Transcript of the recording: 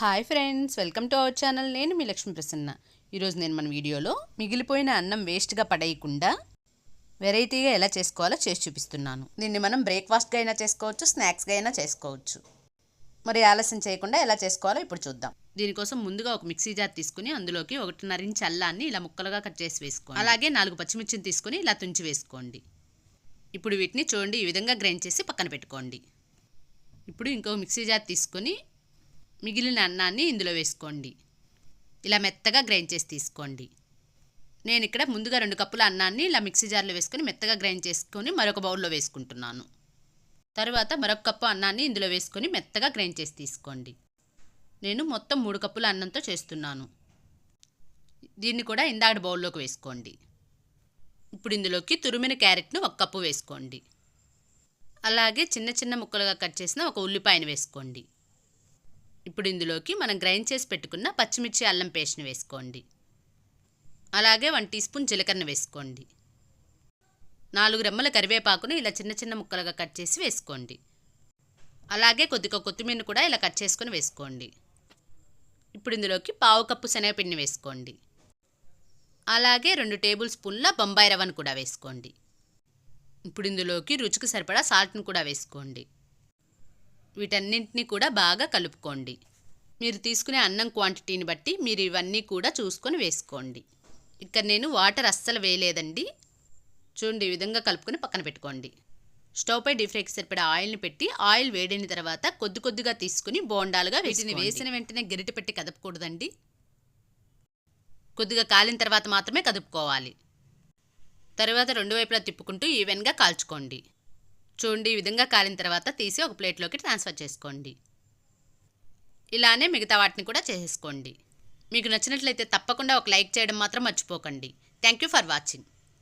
Hi friends welcome to our channel. నేను మీ లక్ష్మీ ప్రసన్న. ఈరోజు నేను మన వీడియోలో మిగిలిపోయిన అన్నం వేస్ట్గా పడేయకుండా వెరైటీగా ఎలా చేసుకోవాలో చేసి చూపిస్తున్నాను. దీన్ని మనం బ్రేక్ఫాస్ట్గా అయినా చేసుకోవచ్చు స్నాక్స్గా అయినా చేసుకోవచ్చు. మరి ఆలస్యం చేయకుండా ఎలా చేసుకోవాలో ఇప్పుడు చూద్దాం. దీనికోసం ముందుగా ఒక మిక్సీ జార్ తీసుకుని అందులోకి ఒకటిన్నర ఇంచ్ అల్లాన్ని ఇలా ముక్కలుగా కట్ చేసి వేసుకోండి. అలాగే నాలుగు పచ్చిమిర్చిని తీసుకుని ఇలా తుంచి వేసుకోండి. ఇప్పుడు వీటిని చూడండి ఈ విధంగా గ్రైండ్ చేసి పక్కన పెట్టుకోండి. ఇప్పుడు ఇంకో మిక్సీ జార్ తీసుకొని మిగిలిన అన్నాన్ని ఇందులో వేసుకోండి. ఇలా మెత్తగా గ్రైండ్ చేసి తీసుకోండి. నేను ఇక్కడ ముందుగా రెండు కప్పుల అన్నాన్ని ఇలా మిక్సీ జార్లో వేసుకొని మెత్తగా గ్రైండ్ చేసుకొని మరొక బౌల్లో వేసుకుంటున్నాను. తర్వాత మరొక కప్పు అన్నాన్ని ఇందులో వేసుకొని మెత్తగా గ్రైండ్ చేసి తీసుకోండి. నేను మొత్తం మూడు కప్పుల అన్నంతో చేస్తున్నాను. దీన్ని కూడా ఇందాక బౌల్లోకి వేసుకోండి. ఇప్పుడు ఇందులోకి తురిమిన క్యారెట్ను ఒక కప్పు వేసుకోండి. అలాగే చిన్న చిన్న ముక్కలుగా కట్ చేసిన ఒక ఉల్లిపాయను వేసుకోండి. ఇప్పుడు ఇందులోకి మనం గ్రైండ్ చేసి పెట్టుకున్న పచ్చిమిర్చి అల్లం పేస్ట్ని వేసుకోండి. అలాగే వన్ టీ స్పూన్ జీలకర్ర వేసుకోండి. నాలుగు రెమ్మల కరివేపాకును ఇలా చిన్న చిన్న ముక్కలుగా కట్ చేసి వేసుకోండి. అలాగే కొద్దిగా కొత్తిమీరను కూడా ఇలా కట్ చేసుకొని వేసుకోండి. ఇప్పుడు ఇందులోకి పావు కప్పు శనగపిండిని వేసుకోండి. అలాగే రెండు టేబుల్ స్పూన్ల బొంబాయి రవ్వను కూడా వేసుకోండి. ఇప్పుడు ఇందులోకి రుచికి సరిపడా సాల్ట్ను కూడా వేసుకోండి. వీటన్నింటినీ కూడా బాగా కలుపుకోండి. మీరు తీసుకునే అన్నం క్వాంటిటీని బట్టి మీరు ఇవన్నీ కూడా చూసుకొని వేసుకోండి. ఇక్కడ నేను వాటర్ అస్సలు వేయలేదండి. చూడండి ఈ విధంగా కలుపుకొని పక్కన పెట్టుకోండి. స్టవ్ పై డీప్ ఫ్రైకి సరిపడా ఆయిల్ని పెట్టి ఆయిల్ వేడిన తర్వాత కొద్ది కొద్దిగా తీసుకుని బోండాలుగా వీటిని వేసిన వెంటనే గరిటె పెట్టి కదపకూడదండి. కొద్దిగా కాలిన తర్వాత మాత్రమే కదుపుకోవాలి. తర్వాత రెండు వైపులా తిప్పుకుంటూ ఈవెన్గా కాల్చుకోండి. చూడండి ఈ విధంగా కాలిన తర్వాత తీసి ఒక ప్లేట్లోకి ట్రాన్స్ఫర్ చేసుకోండి. ఇలానే మిగతా వాటిని కూడా చేసేసుకోండి మీకు నచ్చినట్లయితే తప్పకుండా ఒక లైక్ చేయడం మాత్రం మర్చిపోకండి. Thank you for watching.